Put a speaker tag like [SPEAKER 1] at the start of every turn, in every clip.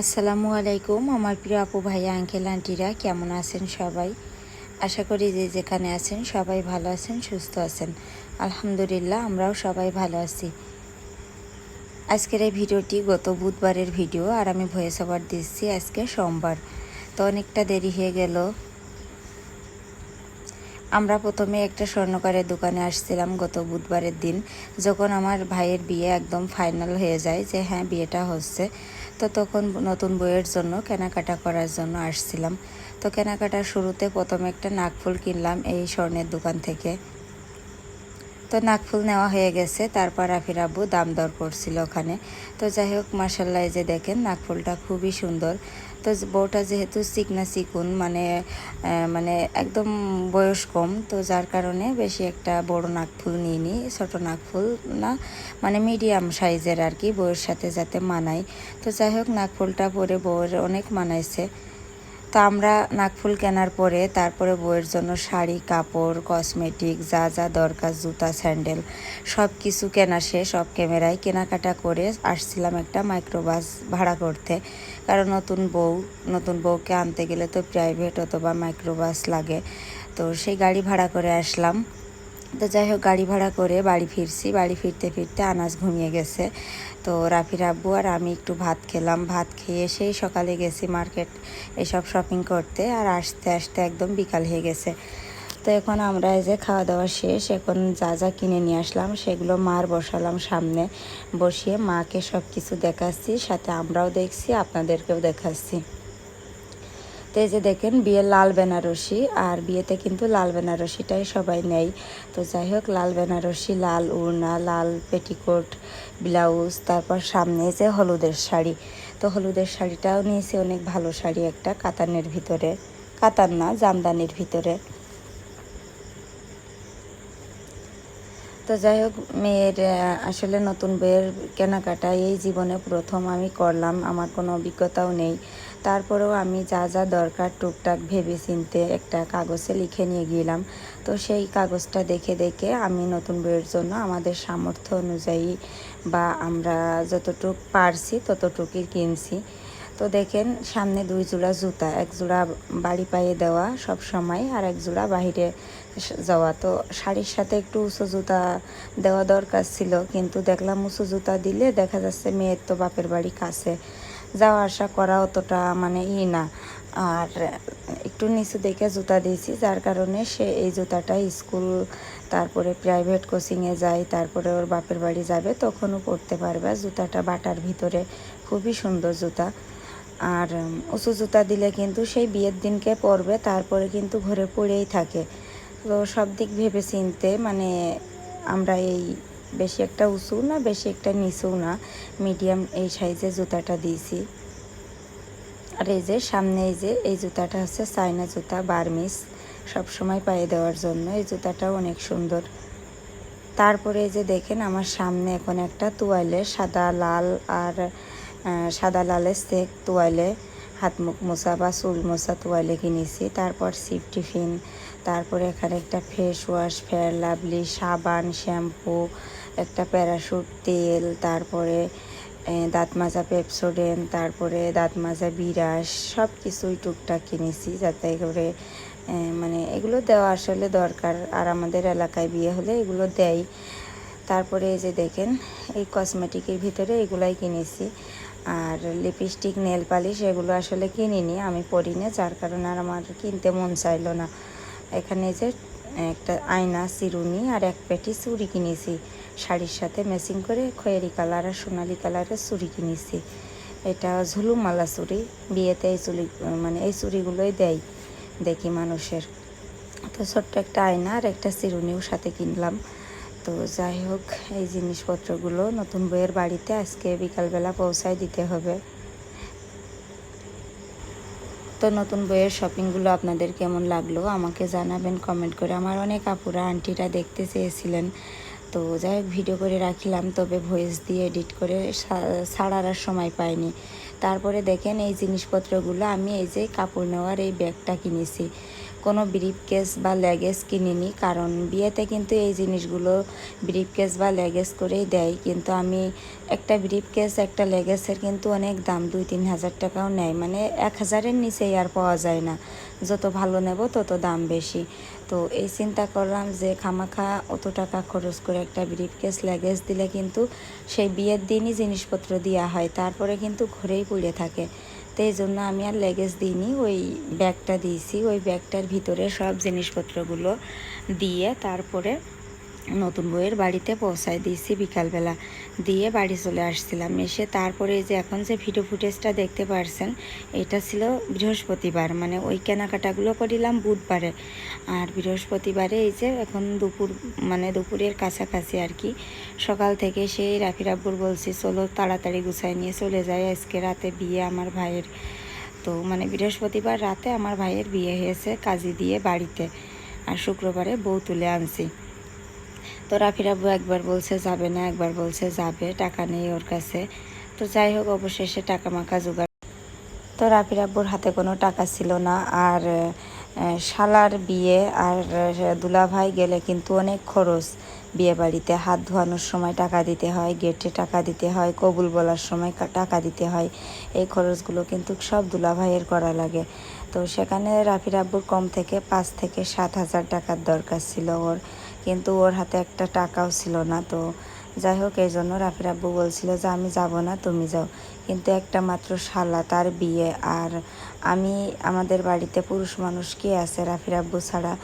[SPEAKER 1] আসসালামু আলাইকুম, আমার প্রিয় আপু ভাইয়া আঙ্কেল আন্টিরা কেমন আছেন সবাই? আশা করি যে যেখানে আছেন সবাই ভালো আছেন, সুস্থ আছেন। আলহামদুলিল্লাহ, আমরাও সবাই ভালো আছি। আজকের এই ভিডিওটি গত বুধবারের ভিডিও, আর আমি ভয়েস ওভার দিচ্ছি আজকে সোমবার। তো অনেকটা দেরি হয়ে গেল। আমরা প্রথমে একটা স্বর্ণকারের দোকানে আসছিলাম গত বুধবারের দিন, যখন আমার ভাইয়ের বিয়ে একদম ফাইনাল হয়ে যায়, যে হ্যাঁ বিয়েটা হচ্ছে। তো তখন নতুন বইয়ের জন্য কেনাকাটা করার জন্য আসছিলাম। তো কেনাকাটার শুরুতে প্রথমে একটা নাকফুল কিনলাম এই স্বর্ণের দোকান থেকে। তো নাকফুল নেওয়া হয়ে গেছে, তারপর আফির আব্বু দাম দর করছিল ওখানে। তো যাই হোক মার্শাল্লাহ যে দেখেন, নাকফুলটা খুবই সুন্দর। তো বউটা যেহেতু চিকনা চিকুন মানে মানে একদম বয়স কম, তো যার কারণে বেশি একটা বড় নাকফুল নিয়ে নিই ছোটো নাকফুল না মানে মিডিয়াম সাইজের আর কি, বউয়ের সাথে যাতে মানায়। তো যাই হোক, নাকফুলটা পরে বউয়ের অনেক মানাইছে। তো আমরা নাকফুল কেনার পরে তারপরে বইয়ের জন্য শাড়ি, কাপড় কসমেটিক যা যা দরকার, জুতা, স্যান্ডেল সব কিছু কেনা শেষ। সব ক্যামেরায় কেনাকাটা করে আসছিলাম একটা মাইক্রোবাস ভাড়া করতে। কারণ নতুন বউ, নতুন বউকে আনতে গেলে তো প্রাইভেট অথবা মাইক্রোবাস লাগে। তো সেই গাড়ি ভাড়া করে আসলাম। তো যাই হোক, গাড়ি ভাড়া করে বাড়ি ফিরছি। বাড়ি ফিরতে ফিরতে আনাজ ঘুমিয়ে গেছে। তো রাফির আব্বু আর আমি একটু ভাত খেলাম। ভাত খেয়ে সেই সকালে গেছি মার্কেট এসব শপিং করতে আর আসতে আসতে একদম বিকাল হয়ে গেছে। তো এখন আমরা এই যে খাওয়া দাওয়া শেষ, এখন যা যা কিনে নিয়ে আসলাম সেগুলো মার বসালাম সামনে। বসিয়ে মাকে সব কিছু দেখাচ্ছি, সাথে আমরাও দেখছি, আপনাদেরকেও দেখাচ্ছি। তো এই যে দেখেন, বিয়ে লাল বেনারসি, আর বিয়েতে কিন্তু লাল বেনারসিটাই সবাই নেয়। তো যাই হোক, লাল বেনারসি, লাল উড়না লাল পেটিকোট, ব্লাউজ, তারপর সামনে যে হলুদের শাড়ি। তো হলুদের শাড়িটাও নিয়েছি, অনেক ভালো শাড়ি একটা, কাতানের ভিতরে। কাতান না, জামদানির ভিতরে। তো যাই হোক, মেয়ের আসলে নতুন বইয়ের কেনাকাটা এই জীবনে প্রথম আমি করলাম, আমার কোনো অভিজ্ঞতাও নেই। তারপরেও আমি যা যা দরকার টুকটাক ভেবে চিনতে একটা কাগজে লিখে নিয়ে গেলাম। তো সেই কাগজটা দেখে দেখে আমি নতুন বইয়ের জন্য আমাদের সামর্থ্য অনুযায়ী বা আমরা যতটুক পারছি ততটুকুই কিনছি। তো দেখেন, সামনে দুই জোড়া জুতা, এক জোড়া বাড়ি পায়ে দেওয়া সব সময় আর এক জোড়া বাহিরে যাওয়া। তো শাড়ির সাথে একটু উঁচু জুতা দেওয়া দরকার ছিল, কিন্তু দেখলাম উঁচু জুতা দিলে দেখা যাচ্ছে মেয়ের তো বাপের বাড়ি কাছে। যাওয়া আসা করা অতটা মানে ই না। আর একটু নিচু দেখে জুতা দিয়েছি, যার কারণে সে এই জুতাটা স্কুল, তারপরে প্রাইভেট কোচিংয়ে যায়, তারপরে ওর বাপের বাড়ি যাবে, তখনও পড়তে পারবে। জুতাটা বাটার ভিতরে, খুবই সুন্দর জুতা। আর উঁচু জুতা দিলে কিন্তু সেই বিয়ের দিনকে পরবে, তারপরে কিন্তু ঘরে পড়েই থাকে। তো সব দিক ভেবে চিনতে মানে আমরা এই বেশি একটা উঁচু না, বেশি একটা নিচু না। মিডিয়াম এই সাইজে জুতাটা দিয়েছি। আর এই যে সামনে এই যে, এই জুতাটা হচ্ছে চায়না জুতা বার্মিস সব সময় পায়ে দেওয়ার জন্য এই জুতাটাও অনেক সুন্দর। তারপরে এই যে দেখেন, আমার সামনে এখন একটা তোয়ালে সাদা লাল আর সাদা লালের সেক তোয়ালে, হাত মুখ মোছা বা চুল মোছা তোয়ালে কিনেছি। তারপর সিপ টিফিন তারপরে এখানে একটা ফেস ওয়াশ ফেয়ার লাভলি সাবান শ্যাম্পু একটা প্যারাশুট তেল, তারপরে দাঁত মাজা পেপসোডেন, তারপরে দাঁত মাজা বিরাস সব কিছুই টুকটাক কিনেছি যাতে করে মানে এগুলো দেওয়া আসলে দরকার। আর আমাদের এলাকায় বিয়ে হলে এগুলো দেয় তারপরে এই যে দেখেন, এই কসমেটিকের ভিতরে এগুলাই কিনেছি। আর লিপস্টিক, নেল পালিশ এগুলো আসলে কিনিনি, আমি পরিনি, যার কারণে আর আমার কিনতে মন চাইলো না। এখানে যে একটা আয়না চিরুনি আর এক পেটি চুড়ি কিনেছি। শাড়ির সাথে ম্যাচিং করে খয়েরি কালার আর সোনালি কালারের চুড়ি কিনেছি। এটা ঝুলুমালা চুড়ি। বিয়েতে এই চুড়ি মানে এই চুড়িগুলোই দেয় দেখি মানুষের। তো ছোট্ট একটা আয়না আর একটা চিরুনিও সাথে কিনলাম। তো যাই হোক, এই জিনিসপত্রগুলো নতুন বইয়ের বাড়িতে আজকে বিকালবেলা পৌঁছায় দিতে হবে। তো নতুন বইয়ের শপিংগুলো আপনাদের কেমন লাগল আমাকে জানাবেন কমেন্ট করে। আমার অনেক আপুরা, আন্টিরা দেখতে চেয়েছিলেন। তো যাই হোক ভিডিও করে রাখিলাম, তবে ভয়েস দিয়ে এডিট করে ছাড়ার আর সময় পাইনি। তারপরে দেখেন এই জিনিসপত্রগুলো, আমি এই যে কাপড় নেওয়ার এই ব্যাগটা কিনেছি। কোনো ব্রিফ কেস বা লেগেজ কিনিনি, কারণ বিয়েতে কিন্তু এই জিনিসগুলো ব্রিফ কেস বা লেগেজ করেই দেয়। কিন্তু আমি একটা ব্রিফ কেস একটা লেগেজের কিন্তু অনেক দাম, দুই তিন হাজার টাকাও নেয়। মানে এক হাজারের নিচেই আর পাওয়া যায় না। যত ভালো নেব তত দাম বেশি। তো এই চিন্তা করলাম যে খামাখা অত টাকা খরচ করে একটা ব্রিফ কেস লেগেজ দিলে কিন্তু সেই বিয়ের দিনই জিনিসপত্র দেওয়া হয়, তারপরে কিন্তু ঘরেই পড়ে থাকে। তো এই জন্য আমি আর লেগেজ দিইনি, ওই ব্যাগটা দিয়েছি, ওই ব্যাগটার ভিতরে সব জিনিসপত্রগুলো দিয়ে তারপরে নতুন বইয়ের বাড়িতে পৌঁছায় দিয়েছি বিকালবেলা। দিয়ে বাড়ি চলে আসছিলাম। এসে তারপরে যে এখন যে ভিডিও ফুটেজটা দেখতে পারছেন, এটা ছিল বৃহস্পতিবার। মানে ওই কেনাকাটাগুলো করিলাম বুধবারে। আর বৃহস্পতিবারে এই যে এখন দুপুর মানে দুপুরের কাছাকাছি আর কি। সকাল থেকে সেই রাফি রাব্বুর বলছি, চলো তাড়াতাড়ি গুছাই নিয়ে চলে যায় আজকে রাতে বিয়ে আমার ভাইয়ের। তো মানে বৃহস্পতিবার রাতে আমার ভাইয়ের বিয়ে হয়েছে কাজী দিয়ে বাড়িতে। আর শুক্রবারে বউ তুলে আনছি। তো রাফির আব্বু একবার বলছে যাবে না, একবার বলছে যাবে, টাকা নেই ওর কাছে। তো যাই হোক, অবশেষে টাকা মাখা জোগাড়। তো রাফির আব্বুর হাতে কোনো টাকা ছিল না, আর শালার বিয়ে আর দুলাভাই গেলে কিন্তু অনেক খরচ। বিয়ে বাড়িতে হাত ধোয়ানোর সময় টাকা দিতে হয়, গেটে টাকা দিতে হয়, কবুল বলার সময় টাকা দিতে হয়। এই খরচগুলো কিন্তু সব দুলাভাইয়ের করা লাগে। তো সেখানে রাফির আব্বুর কম থেকে পাঁচ থেকে সাত হাজার টাকার দরকার ছিল ওর। কিন্তু ওর হাতে একটা টাকাও ছিল না। তো যাই হোক, এই জন্য রাফির আব্বু বলছিল যে, আমি যাব না, তুমি যাও। কিন্তু একটা মাত্র শালা, তার বিয়ে। আর আমি, আমাদের বাড়িতে পুরুষ মানুষ কে আছে রাফির আব্বু ছাড়া?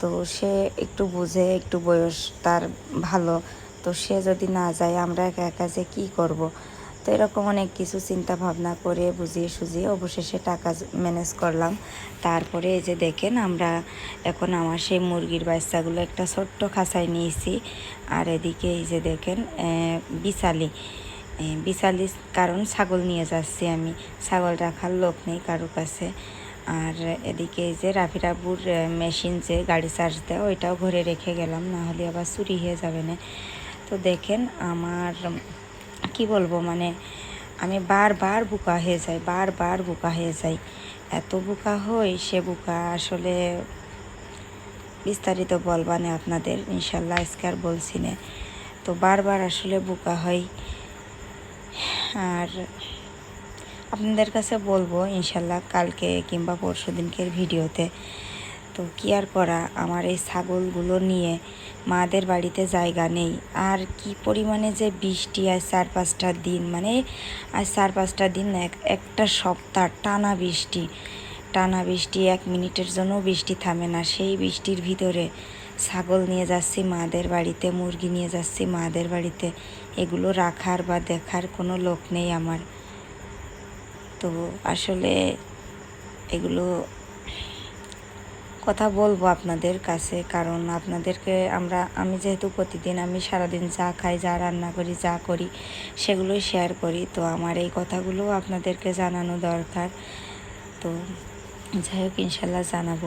[SPEAKER 1] তো সে একটু বুঝে, একটু বয়স তার ভালো। তো সে যদি না যায়, আমরা একা একা যে কী করব? তো এরকম অনেক কিছু চিন্তা ভাবনা করে বুঝিয়ে সুঝিয়ে অবশেষে টাকা ম্যানেজ করলাম। তারপরে এই যে দেখেন, আমরা এখন আমার সেই মুরগির বাচ্চাগুলো একটা ছোট্ট খাঁচায় নিয়েছি। আর এদিকে এই যে দেখেন বিশালি। বিশালি কারণ ছাগল নিয়ে যাচ্ছি আমি। ছাগল রাখার লোক নেই কারও কাছে। আর এদিকে এই যে রাফি রাবুর মেশিন যে গাড়ি চার্জ দেয়, ওইটাও ঘরে রেখে গেলাম না হলে আবার চুরি হয়ে যাবে না। তো দেখেন, আমার কি বলব মানে আমি বারবার বোকা হয়ে যাই, বারবার বোকা হয়ে যাই। এত বোকা হই, সে বোকা আসলে বিস্তারিত বলবানে আপনাদের, ইনশাল্লাহ আজকে আর বলছি না। তো বারবার আসলে বোকা হয় আর আপনাদের কাছে বলব, ইনশাল্লাহ কালকে কিংবা পরশু দিনকের ভিডিওতে তো কি আর করা? আমার এই ছাগলগুলো নিয়ে মাদের বাড়িতে জায়গা নেই। আর কি পরিমাণে যে বৃষ্টি আর চার পাঁচটা দিন মানে আর চার পাঁচটা দিন এক একটা সপ্তাহ টানা বৃষ্টি। টানা বৃষ্টি, এক মিনিটের জন্য বৃষ্টি থামে না। সেই বৃষ্টির ভিতরে ছাগল নিয়ে যাচ্ছি, মাদের বাড়িতে, মুরগি নিয়ে যাচ্ছি, মাদের বাড়িতে। এগুলো রাখার বা দেখার কোনো লোক নেই আমার। তো আসলে এগুলো কথা বলব আপনাদের কাছে, কারণ আপনাদেরকে আমরা, আমি যেহেতু প্রতিদিন আমি সারাদিন যা খাই, যা রান্না করি, যা করি, সেগুলোই শেয়ার করি। তো আমার এই কথাগুলো আপনাদেরকে জানানো দরকার। তো যাই হোক, ইনশাল্লাহ জানাব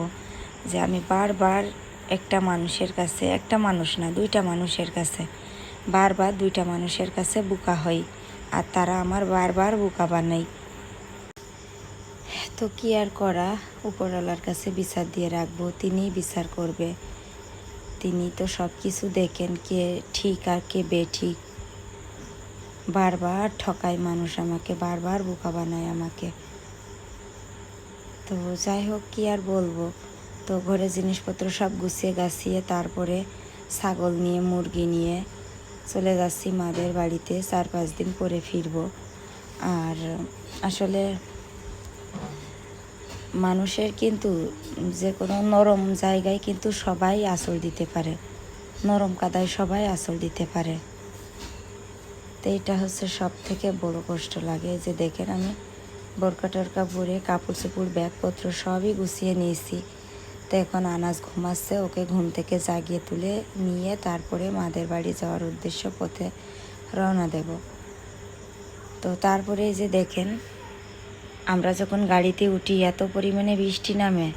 [SPEAKER 1] যে আমি বারবার একটা মানুষের কাছে, একটা মানুষ না, দুইটা মানুষের কাছে, বারবার দুইটা মানুষের কাছে বুকা হই। আর তারা আমার বারবার বুকা বানাই। তো কি আর করা? উপরওয়ালার কাছে বিচার দিয়ে রাখব, তিনিই বিচার করবে। তিনি তো সব কিছু দেখেন কে ঠিক আর কে বেঠিক। বারবার ঠকায় মানুষ আমাকে, বারবার বোকা বানায় আমাকে। তো যাই হোক, কি আর বলব? তো ঘরে জিনিসপত্র সব গুছিয়ে গাছিয়ে তারপরে ছাগল নিয়ে, মুরগি নিয়ে চলে যাচ্ছি মাদের বাড়িতে, চার পাঁচ দিন পরে ফিরবো। আর আসলে মানুষের কিন্তু যে কোনো নরম জায়গায় কিন্তু সবাই আঁচল দিতে পারে। নরম কাদায় সবাই আঁচল দিতে পারে। তো এটা হচ্ছে সব থেকে বড় কষ্ট লাগে যে দেখেন আমি বোরকা টরকা পরে কাপড় চোপড়, ব্যাগপত্র সবই গুছিয়ে নিয়েছি। তো এখন আনাজ ঘুমাচ্ছে, ওকে ঘুম থেকে জাগিয়ে তুলে নিয়ে তারপরে মাদের বাড়ি যাওয়ার উদ্দেশ্য পথে রওনা দেব। তো তারপরে যে দেখেন আমরা যখন গাড়িতে উঠি, এত পরিমাণে বৃষ্টি নামে,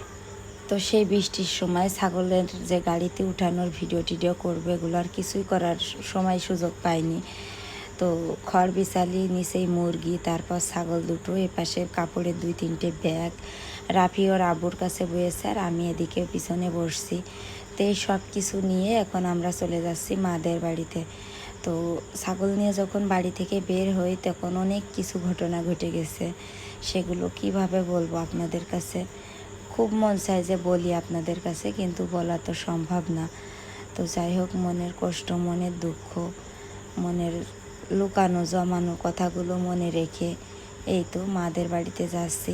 [SPEAKER 1] তো সেই বৃষ্টির সময় ছাগলের যে গাড়িতে উঠানোর ভিডিও টিডিও করবে, এগুলো আর কিছুই করার সময় সুযোগ পাইনি। তো খড় বিছালি, নিচেই মুরগি, তারপর ছাগল দুটো এ পাশে কাপড়ের দুই তিনটে ব্যাগ, রাফি ওর আবুর কাছে বয়েছে আর আমি এদিকে পিছনে বসছি। তো এই সব কিছু নিয়ে এখন আমরা চলে যাচ্ছি মাদের বাড়িতে। তো ছাগল নিয়ে যখন বাড়ি থেকে বের হই, তখন অনেক কিছু ঘটনা ঘটে গেছে। সেগুলো কীভাবে বলব আপনাদের কাছে? খুব মন চায় যে বলি আপনাদের কাছে, কিন্তু বলা তো সম্ভব না। তো যাই হোক, মনের কষ্ট, মনের দুঃখ, মনের লুকানো, জমানো কথাগুলো মনে রেখে এই তো মাদের বাড়িতে যাচ্ছি।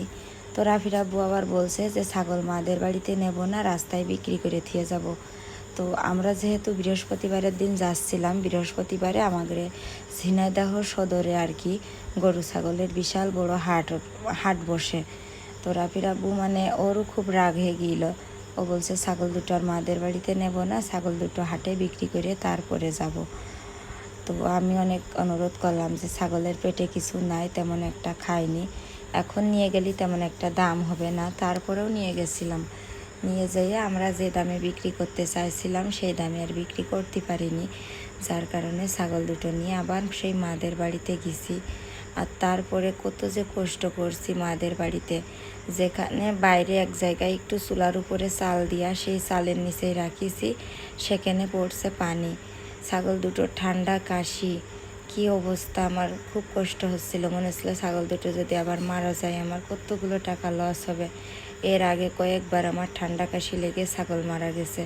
[SPEAKER 1] তো রাফির আব্বু আবার বলছে যে, ছাগল মাদের বাড়িতে নেব না, রাস্তায় বিক্রি করে থিয়ে যাব। তো আমরা যেহেতু বৃহস্পতিবারের দিন যাচ্ছিলাম, বৃহস্পতিবারে আমাদের ঝিনাইদাহ সদরে আর কি গরু ছাগলের বিশাল বড় হাট হাট বসে। তো রাফির আব্বু মানে ওরও খুব রাগ হয়ে গিয়েছিল ও বলছে, ছাগল দুটো আর মাদের বাড়িতে নেব না, ছাগল দুটো হাটে বিক্রি করে তারপরে যাব। তো আমি অনেক অনুরোধ করলাম যে, ছাগলের পেটে কিছু নাই, তেমন একটা খাইনি। এখন নিয়ে গেলি তেমন একটা দাম হবে না। তারপরেও নিয়ে গেছিলাম। নিয়ে যেয়ে আমরা যে দামে বিক্রি করতে চাইছিলাম, সেই দামে আর বিক্রি করতে পারিনি। যার কারণে ছাগল দুটো নিয়ে আবার সেই মাদের বাড়িতে গেছি। আর তারপরে কত যে কষ্ট করছি মাদের বাড়িতে। যেখানে বাইরে এক জায়গায় একটু চুলার উপরে চাল দিয়া সেই চালের নিচেই রাখিছি, সেখানে পড়ছে পানি। ছাগল দুটো ঠান্ডা কাশি, কি অবস্থা? আমার খুব কষ্ট হচ্ছিল। মনে হচ্ছিল ছাগল দুটো যদি আবার মারা যায়, আমার কতগুলো টাকা লস হবে। এর আগে কয়েকবার আমার ঠান্ডা কাশি লেগে ছাগল মারা গেছে।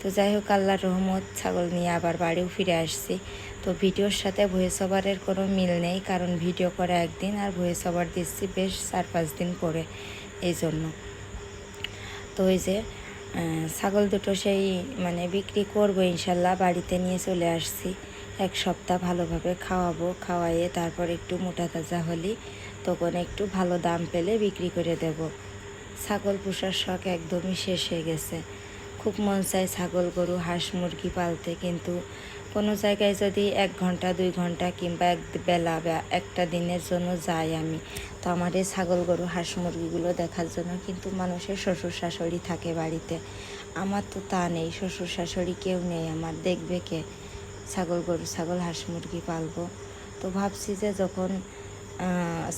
[SPEAKER 1] তো যাই হোক, আল্লাহর রহমত, ছাগল নিয়ে আবার বাড়িও ফিরে আসছি। তো ভিডিওর সাথে ভয়েস ওভারের কোনো মিল নেই, কারণ ভিডিও করা একদিন আর ভয়েস ওভার দিচ্ছি বেশ চার পাঁচ দিন পরে এই জন্য। তো ওই যে ছাগল দুটো সেই মানে বিক্রি করব ইনশাল্লাহ, বাড়িতে নিয়ে চলে আসছি। এক সপ্তাহ ভালোভাবে খাওয়াবো, খাওয়াইয়ে তারপর একটু মোটা তাজা হলি, তখন একটু ভালো দাম পেলে বিক্রি করে দেব। ছাগল পোষার শখ একদমই শেষ হয়ে গেছে। খুব মন চায় ছাগল, গরু, হাঁস, মুরগি পালতে, কিন্তু কোনো জায়গায় যদি এক ঘণ্টা, দুই ঘণ্টা কিংবা এক বেলা বা একটা দিনের জন্য যাই আমি, তো আমার এই ছাগল, গরু, হাঁস, মুরগিগুলো দেখার জন্য কিন্তু মানুষের শ্বশুর শাশুড়ি থাকে বাড়িতে। আমার তো তা নেই, শ্বশুর শাশুড়ি কেউ নেই আমার, দেখবে কে? ছাগল, গরু, ছাগল, হাঁস, মুরগি পালবো। তো ভাবছি যে যখন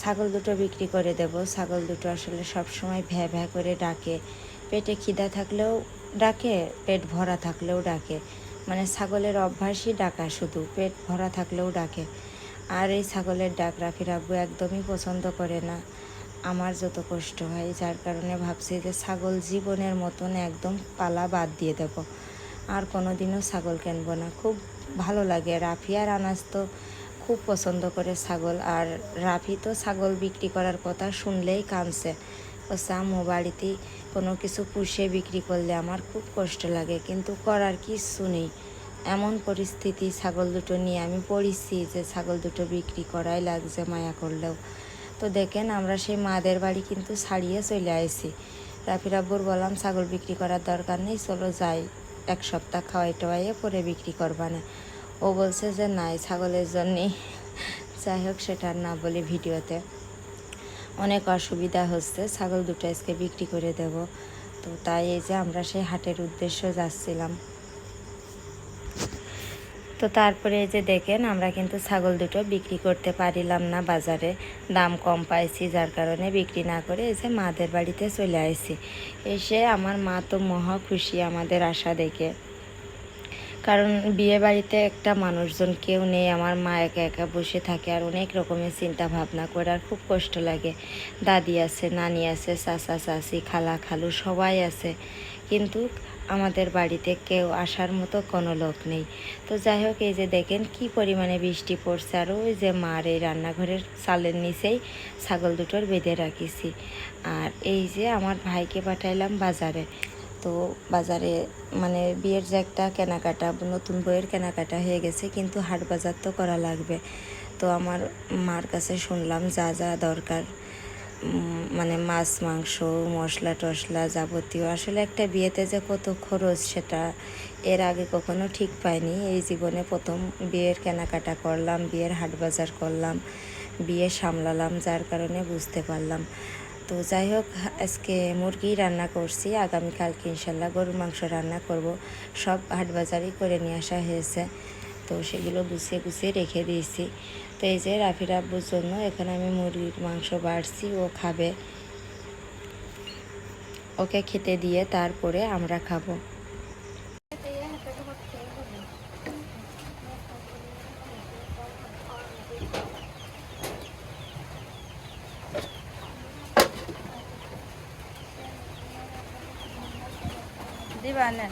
[SPEAKER 1] ছাগল দুটো বিক্রি করে দেব। ছাগল দুটো আসলে সব সময় ভ্যা ভ্যা করে ডাকে। পেটে খিদা থাকলেও ডাকে, পেট ভরা থাকলেও ডাকে। মানে ছাগলের অভ্যাসই ডাকা শুধু, পেট ভরা থাকলেও ডাকে। আর এই ছাগলের ডাক রাফি রাব্বু একদমই পছন্দ করে না। আমার যত কষ্ট হয়, যার কারণে ভাবছি যে ছাগল জীবনের মতন একদম পালা বাদ দিয়ে দেব। আর কোনো দিনও ছাগল কিনবো না। খুব ভালো লাগে। রাফি আর আনাজ তো খুব পছন্দ করে ছাগল। আর রাফি তো ছাগল বিক্রি করার কথা শুনলেই কাঁদছে। বলছে, আম্মু বাড়িতে কোনো কিছু পুষে বিক্রি করলে আমার খুব কষ্ট লাগে, কিন্তু করার কিচ্ছু নেই। এমন পরিস্থিতি ছাগল দুটো নিয়ে আমি পড়েছি যে ছাগল দুটো বিক্রি করাই লাগছে মায়া করলেও। তো দেখেন, আমরা সেই মাদের বাড়ি কিন্তু ছাড়িয়ে চলে আসি রাফি রাব্বুর বললাম, ছাগল বিক্রি করার দরকার নেই, চলো যাই। এক সপ্তাহ খাওয়াই টাওয়াইয়ে পরে বিক্রি করবা না। ও বলছে যে, নাই, ছাগলের জন্যেই যাই হোক, সেটা না বলি ভিডিওতে। অনেক অসুবিধা হচ্ছে, ছাগল দুটো আজকে বিক্রি করে দেব। তো তাই এই যে আমরা সেই হাটের উদ্দেশ্য যাচ্ছিলাম। তো তারপরে এই যে দেখেন, আমরা কিন্তু ছাগল দুটো বিক্রি করতে পারিলাম না বাজারে। দাম কম পাইছি, যার কারণে বিক্রি না করে এই যে মাদের বাড়িতে চলে আসছি এসে আমার মা তো মহা খুশি আমাদের আশা দেখে। কারণ বিয়ে বাড়িতে একটা মানুষজন কেউ নেই, আমার মা একা একা বসে থাকে আর অনেক রকমের চিন্তা ভাবনা করে আর খুব কষ্ট লাগে। দাদি আছে, নানি আছে, চাচা, চাচি, খালা, খালু সবাই আছে। কিন্তু আমাদের বাড়িতে কেউ আসার মতো কোনো লোক নেই। তো যাই হোক, এই যে দেখেন কি পরিমাণে বৃষ্টি পড়ছে আর ওই যে মার এই রান্নাঘরের চালের নিচেই ছাগল দুটোর বেঁধে রাখিছি। আর এই যে আমার ভাইকে পাঠাইলাম বাজারে। তো বাজারে মানে বিয়ের যে একটা কেনাকাটা নতুন বইয়ের কেনাকাটা হয়ে গেছে, কিন্তু হাট বাজার তো করা লাগবে। তো আমার মার কাছে শুনলাম যা যা দরকার মানে মাছ, মাংস, মশলা টশলা যাবতীয়। আসলে একটা বিয়েতে যে কত খরচ সেটা এর আগে কখনো ঠিক পাইনি। এই জীবনে প্রথম বিয়ের কেনাকাটা করলাম, বিয়ের হাট বাজার করলাম, বিয়ে সামলালাম, যার কারণে বুঝতে পারলাম। তো যাই হোক, আজকে মুরগি রান্না করছি। আগামীকালকে ইনশাল্লাহ গরুর মাংস রান্না করব। সব হাট বাজারই করে নিয়ে আসা হয়েছে। তো সেগুলো গুছিয়ে গুছিয়ে রেখে দিয়েছি। তো এই যে রাফির আব্বুর জন্য এখানে আমি মুরগির মাংস বাড়ছি, ও খাবে। ওকে খেতে দিয়ে তারপরে আমরা খাব
[SPEAKER 2] দিবা না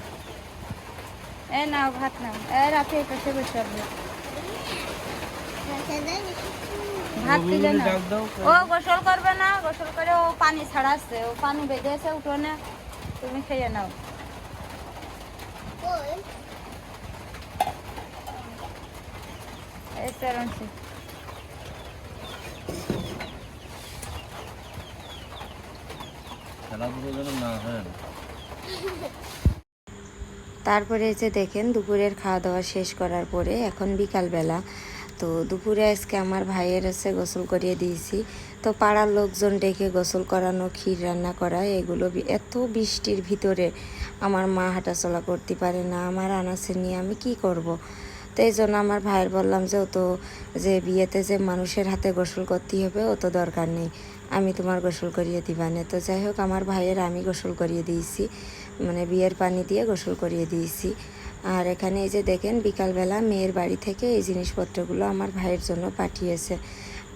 [SPEAKER 2] এ নাও ভাত নাও এ রাতে এই পাশে বসে হবে ভাত দিলে না ও গোসল করবে না গোসল করে ও পানি ছাড়াচ্ছে ও পানি বেঁধে আছে উঠোনে তুমি খেয়ে নাও।
[SPEAKER 3] খেলাধুলো যেন না হয়।
[SPEAKER 1] তারপরে যে দেখেন, দুপুরের খাওয়া দাওয়া শেষ করার পরে এখন বিকালবেলা। তো দুপুরে আজকে আমার ভাইয়ের হচ্ছে গোসল করিয়ে দিয়েছি। তো পাড়ার লোকজন ডেকে গোসল করানো, ক্ষীর রান্না করা, এগুলো এত বৃষ্টির ভিতরে আমার মা হাঁটাচলা করতে পারে না, আমার আনাসে নিয়ে আমি কি করব। তো এই জন্য আমার ভাইয়ের বললাম যে, ও তো যে বিয়েতে যে মানুষের হাতে গোসল করতে হবে, ও তো দরকার নেই। আমি তোমার গোসল করিয়ে দিবানে তো যাই হোক, আমার ভাইয়ের আমি গোসল করিয়ে দিয়েছি। মানে বিয়ের পানি দিয়ে গোসল করিয়ে দিয়েছি। আর এখানে এই যে দেখেন, বিকালবেলা মেয়ের বাড়ি থেকে এই জিনিসপত্রগুলো আমার ভাইয়ের জন্য পাঠিয়েছে।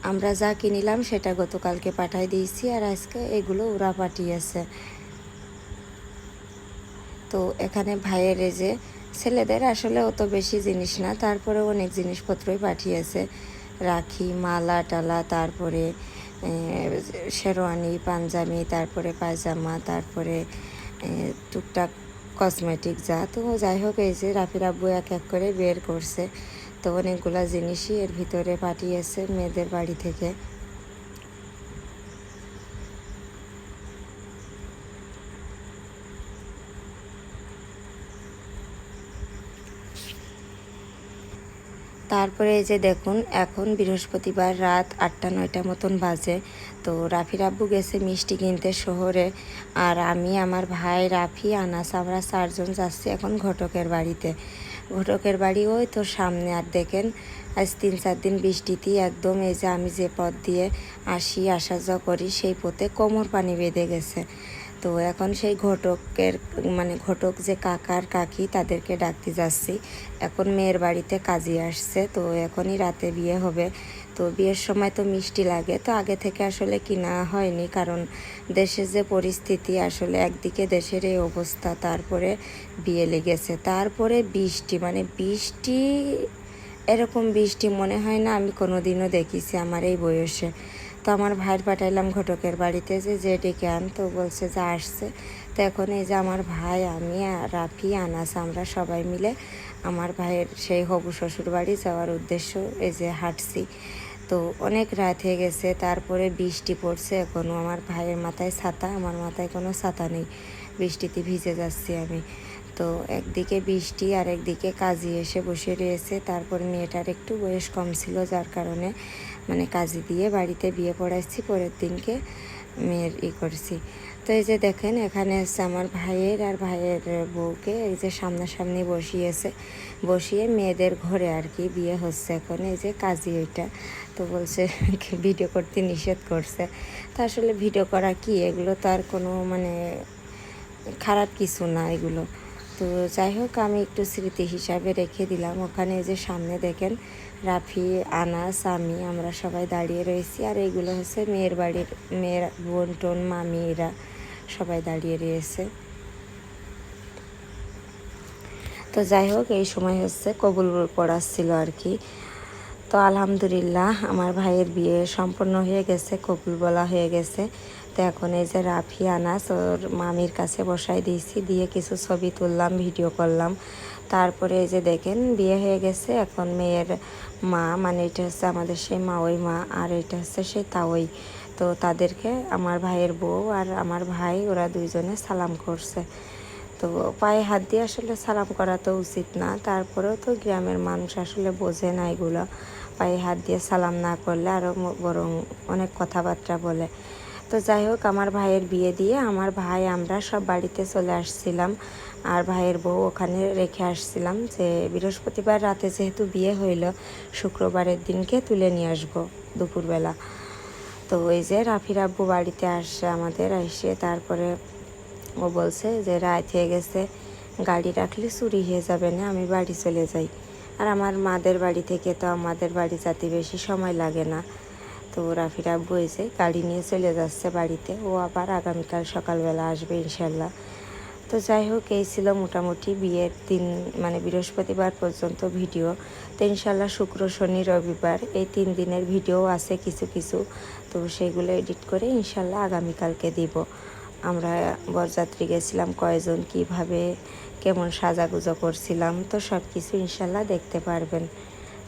[SPEAKER 1] আমরা যা কিনিলাম সেটা গতকালকে পাঠাই দিয়েছি আর আজকে এগুলো ওরা পাঠিয়েছে। তো এখানে ভাইয়ের এই যে ছেলেদের আসলে অত বেশি জিনিস না তারপরে অনেক জিনিসপত্রই পাঠিয়েছে। রাখি, মালা, টালা, তারপরে শেরওয়ানি, পাঞ্জাবি, তারপরে পায়জামা, তারপরে টুকটাক কসমেটিক যা। তো যাই হোক, এই যে রাফির আব্বু এক এক করে বের করছে। তো অনেকগুলা জিনিসই এর ভিতরে পাঠিয়েছে মেয়েদের বাড়ি থেকে। তারপরে এই যে দেখুন, এখন বৃহস্পতিবার রাত আটটা, নয়টা মতন বাজে। তো রাফি আব্বু গেছে মিষ্টি কিনতে শহরে। আর আমি, আমার ভাই রাফি, আনাস, আমরা চারজন যাচ্ছি এখন ঘটকের বাড়িতে। ঘটকের বাড়ি ওই তো সামনে। আর দেখেন, আজ তিন, চার দিন বৃষ্টিতেই একদম এই যে আমি যে পথ দিয়ে আসি, আসা যাওয়া করি, সেই পথে কোমর পানি বেঁধে গেছে। তো এখন সেই ঘটকের মানে ঘটক যে কাকার কাকি তাদেরকে ডাকতে যাচ্ছি। এখন মেয়ের বাড়িতে কাজে আসছে, তো এখনই রাতে বিয়ে হবে। তো বিয়ের সময় তো মিষ্টি লাগে, তো আগে থেকে আসলে কিনা হয়নি, কারণ দেশের যে পরিস্থিতি, আসলে একদিকে দেশের এই অবস্থা, তারপরে বিয়ে লেগেছে। তারপরে বৃষ্টি মানে বৃষ্টি, এরকম বৃষ্টি মনে হয় না, আমি কোনোদিনও দেখিছি আমার এই বয়সে। তো আমার ভাইয়ের পাঠাইলাম ঘটকের বাড়িতে যে যে ডেকে আন তো বলছে যে আসছে। তো এখন এই যে আমার ভাই, আমি রাফি, আনাস, আমরা সবাই মিলে আমার ভাইয়ের সেই হবু শ্বশুর বাড়ি যাওয়ার উদ্দেশ্য এই যে হাঁটছি। তো অনেক রাত হয়ে গেছে, তারপরে বৃষ্টি পড়ছে এখনও আমার ভাইয়ের মাথায় ছাতা, আমার মাথায় কোনো ছাতা নেই। বৃষ্টিতে ভিজে যাচ্ছি আমি। তো একদিকে বৃষ্টি আর একদিকে কাজী এসে বসে রয়েছে, তারপর মেয়েটার একটু বয়স কম ছিল, যার কারণে মানে কাজী দিয়ে বাড়িতে বিয়ে পড়াইছি, পরের দিনকে মেয়ের ই করছি। তো এই যে দেখেন, এখানে হচ্ছে আমার ভাইয়ের আর ভাইয়ের বউকে এই যে সামনাসামনি বসিয়েছে। বসিয়ে মেয়েদের ঘরে আর কি বিয়ে হচ্ছে এখন। এই যে কাজী ওইটা। তো বলছে, ভিডিও করতে নিষেধ করছে। তা আসলে ভিডিও করা কি? এগুলো তো আর কোনো মানে খারাপ কিছু না এগুলো। তো যাই হোক, আমি একটু স্মৃতি হিসাবে রেখে দিলাম। ওখানে যে সামনে দেখেন, রাফি, আনাস, আমি, আমরা সবাই দাঁড়িয়ে রয়েছি। আর এইগুলো হচ্ছে মেয়ের বাড়ির, মেয়ের বোন, টোন, মামি, এরা সবাই দাঁড়িয়ে রয়েছে। তো যাই হোক, এই সময় হচ্ছে কবুল পড়াচ্ছিল আর কি। তো আলহামদুলিল্লাহ, আমার ভাইয়ের বিয়ে সম্পন্ন হয়ে গেছে, কবুল বলা হয়ে গেছে। তো এখন এই যে রাফি, আনাস ওর মামির কাছে বসাই দিয়েছি, দিয়ে কিছু ছবি তুললাম ভিডিও করলাম। তারপরে এই যে দেখেন, বিয়ে হয়ে গেছে, এখন মেয়ের মা মানে এটা হচ্ছে আমাদের সেই মা ওই মা, আর এটা হচ্ছে সেই তাওই। তো তাদেরকে আমার ভাইয়ের বউ আর আমার ভাই, ওরা দুইজনে সালাম করছে। তো পায়ে হাত দিয়ে আসলে সালাম করা তো উচিত না, তারপরেও তো গ্রামের মানুষ আসলে বোঝে না এগুলো। পায়ে হাত দিয়ে সালাম না করলে আরও বরং অনেক কথাবার্তা বলে। তো যাই হোক, আমার ভাইয়ের বিয়ে দিয়ে আমার ভাই, আমরা সব বাড়িতে চলে আসছিলাম। আর ভাইয়ের বউ ওখানে রেখে আসছিলাম যে, বৃহস্পতিবার রাতে যেহেতু বিয়ে হইল, শুক্রবারের দিনকে তুলে নিয়ে আসব দুপুরবেলা। তো ওই যে রাফির আব্বু বাড়িতে আসছে আমাদের, এসে তারপরে ও বলছে যে, রাত হয়ে গেছে, গাড়ি রাখলে চুরি হয়ে যাবে না, আমি বাড়ি চলে যাই। আর আমার মাদের বাড়ি থেকে তো আমাদের বাড়ি যাতে বেশি সময় লাগে না। তো রাফির আব্বু এসে গাড়ি নিয়ে চলে যাচ্ছে বাড়িতে। ও আবার আগামীকাল সকালবেলা আসবে ইনশাল্লাহ। তো যাই হোক, এই ছিল মোটামুটি বিয়ের দিন মানে বৃহস্পতিবার পর্যন্ত ভিডিও। তো ইনশাল্লাহ শুক্র, শনি, রবিবার এই তিন দিনের ভিডিও আছে কিছু কিছু। তো সেগুলো এডিট করে ইনশাল্লাহ আগামীকালকে দিব। আমরা বরযাত্রী গেছিলাম, কয়জন, কীভাবে, কেমন সাজাগুজো করছিলাম, তো সব কিছু ইনশাল্লাহ দেখতে পারবেন।